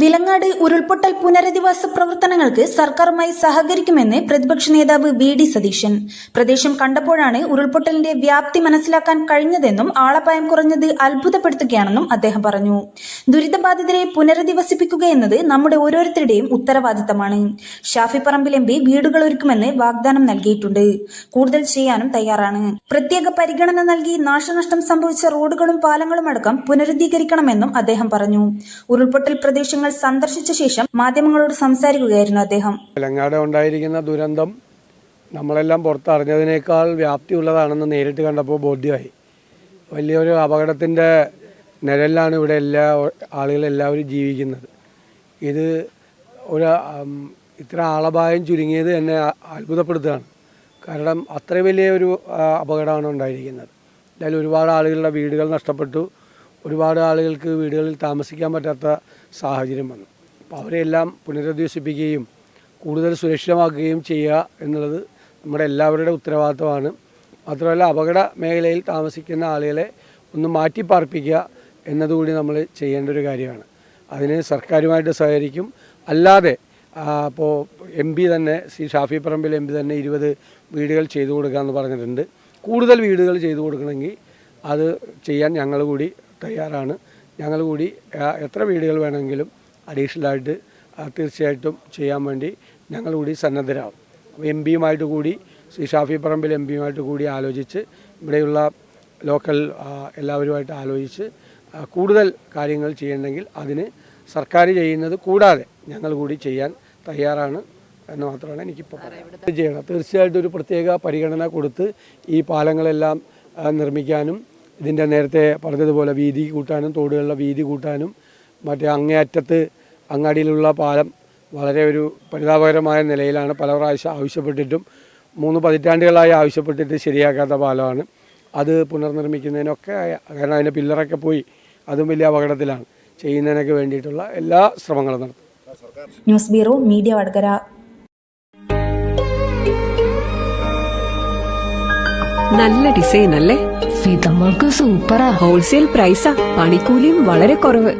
വിലങ്ങാട് ഉരുൾപൊട്ടൽ പുനരധിവാസ പ്രവർത്തനങ്ങൾക്ക് സർക്കാരുമായി സഹകരിക്കുമെന്ന് പ്രതിപക്ഷ നേതാവ് വി ഡി സതീശൻ. പ്രദേശം കണ്ടപ്പോഴാണ് ഉരുൾപൊട്ടലിന്റെ വ്യാപ്തി മനസ്സിലാക്കാൻ കഴിഞ്ഞതെന്നും ആളപായം കുറഞ്ഞത് അത്ഭുതപ്പെടുത്തുകയാണെന്നും അദ്ദേഹം പറഞ്ഞു. ദുരിതബാധിതരെ പുനരധിവസിപ്പിക്കുക എന്നത് നമ്മുടെ ഓരോരുത്തരുടെയും ഉത്തരവാദിത്തമാണ്. ഷാഫി പറമ്പിൽ എം പി വീടുകൾ ഒരുക്കുമെന്ന് വാഗ്ദാനം നൽകിയിട്ടുണ്ട്. കൂടുതൽ ചെയ്യാനും തയ്യാറാണ്. പ്രത്യേക പരിഗണന നൽകി നാശനഷ്ടം സംഭവിച്ച റോഡുകളും പാലങ്ങളും അടക്കം പുനരുദ്ധീകരിക്കണമെന്നും അദ്ദേഹം പറഞ്ഞു. ഉരുൾപൊട്ടൽ പ്രദേശങ്ങൾ സന്ദർശിച്ച ശേഷം മാധ്യമങ്ങളോട് സംസാരിക്കുകയായിരുന്നു അദ്ദേഹം. തെലങ്കാന ഉണ്ടായിരിക്കുന്ന ദുരന്തം നമ്മളെല്ലാം പുറത്തറിഞ്ഞതിനേക്കാൾ വ്യാപ്തിയുള്ളതാണെന്ന് നേരിട്ട് കണ്ടപ്പോൾ ബോധ്യമായി. വലിയൊരു അപകടത്തിന്റെ നിഴലിലാണ് ഇവിടെ എല്ലാ ആളുകളെല്ലാവരും ജീവിക്കുന്നത്. ഇത് ഒരു ഇത്ര ആളപായം ചുരുങ്ങിയത് എന്നെ അത്ഭുതപ്പെടുത്തുകയാണ്. കാരണം അത്ര വലിയ ഒരു അപകടമാണ് ഉണ്ടായിരിക്കുന്നത്. എന്തായാലും ഒരുപാട് ആളുകളുടെ വീടുകൾ നഷ്ടപ്പെട്ടു. ഒരുപാട് ആളുകൾക്ക് വീടുകളിൽ താമസിക്കാൻ പറ്റാത്ത സാഹചര്യം വന്നു. അപ്പോൾ അവരെല്ലാം പുനരധിവസിപ്പിക്കുകയും കൂടുതൽ സുരക്ഷിതമാക്കുകയും ചെയ്യുക എന്നുള്ളത് നമ്മുടെ എല്ലാവരുടെ ഉത്തരവാദിത്തമാണ്. മാത്രമല്ല അപകട മേഖലയിൽ താമസിക്കുന്ന ആളുകളെ ഒന്ന് മാറ്റി പാർപ്പിക്കുക എന്നതുകൂടി നമ്മൾ ചെയ്യേണ്ട ഒരു കാര്യമാണ്. അതിന് സർക്കാരുമായിട്ട് സഹകരിക്കും. അല്ലാതെ അപ്പോൾ എം പി തന്നെ ശ്രീ ഷാഫി പറമ്പിൽ എം പി തന്നെ ഇരുപത് വീടുകൾ ചെയ്തു കൊടുക്കാമെന്ന് പറഞ്ഞിട്ടുണ്ട്. കൂടുതൽ വീടുകൾ ചെയ്തു കൊടുക്കണമെങ്കിൽ അത് ചെയ്യാൻ ഞങ്ങൾ കൂടി തയ്യാറാണ്. ഞങ്ങൾ കൂടി എത്ര വീടുകൾ വേണമെങ്കിലും അഡീഷണലായിട്ട് തീർച്ചയായിട്ടും ചെയ്യാൻ വേണ്ടി ഞങ്ങൾ കൂടി സന്നദ്ധരാകും അപ്പോൾ എം പിയുമായിട്ട് കൂടി ശ്രീ ഷാഫി പറമ്പിൽ എം പിയുമായിട്ട് കൂടി ആലോചിച്ച് ഇവിടെയുള്ള ലോക്കൽ എല്ലാവരുമായിട്ട് ആലോചിച്ച് കൂടുതൽ കാര്യങ്ങൾ ചെയ്യണമെങ്കിൽ അതിന് സർക്കാർ ചെയ്യുന്നത് കൂടാതെ ഞങ്ങൾ കൂടി ചെയ്യാൻ തയ്യാറാണ് എന്ന് മാത്രമാണ് എനിക്കിപ്പോൾ ചെയ്യണം. തീർച്ചയായിട്ടും ഒരു പ്രത്യേക പരിഗണന കൊടുത്ത് ഈ പാലങ്ങളെല്ലാം നിർമ്മിക്കാനും ഇതിന്റെ നേരത്തെ പറഞ്ഞതുപോലെ വീതി കൂട്ടാനും തോടുകളുടെ വീതി കൂട്ടാനും മറ്റേ അങ്ങേയറ്റത്ത് അങ്ങാടിയിലുള്ള പാലം വളരെ ഒരു പരിതാപകരമായ നിലയിലാണ് പല പ്രാവശ്യം ആവശ്യപ്പെട്ടിട്ടും മൂന്ന് പതിറ്റാണ്ടുകളായി ആവശ്യപ്പെട്ടിട്ട് ശരിയാക്കാത്ത പാലമാണ്. അത് പുനർനിർമ്മിക്കുന്നതിനൊക്കെ കാരണം അതിന്റെ പില്ലറൊക്കെ പോയി. അതും വലിയ അപകടത്തിലാണ്. ചെയ്യുന്നതിനൊക്കെ വേണ്ടിയിട്ടുള്ള എല്ലാ ശ്രമങ്ങളും നടത്തും. News bureau media Vadakara. നല്ല ഡിസൈൻ അല്ലേ? സീതമ്മൾക്ക് സൂപ്പറാ. ഹോൾസെയിൽ പ്രൈസാ പണിക്കൂലിയും വളരെ കുറവ്.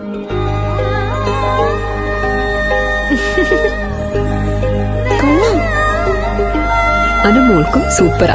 അനുമോൾക്കും സൂപ്പറാ.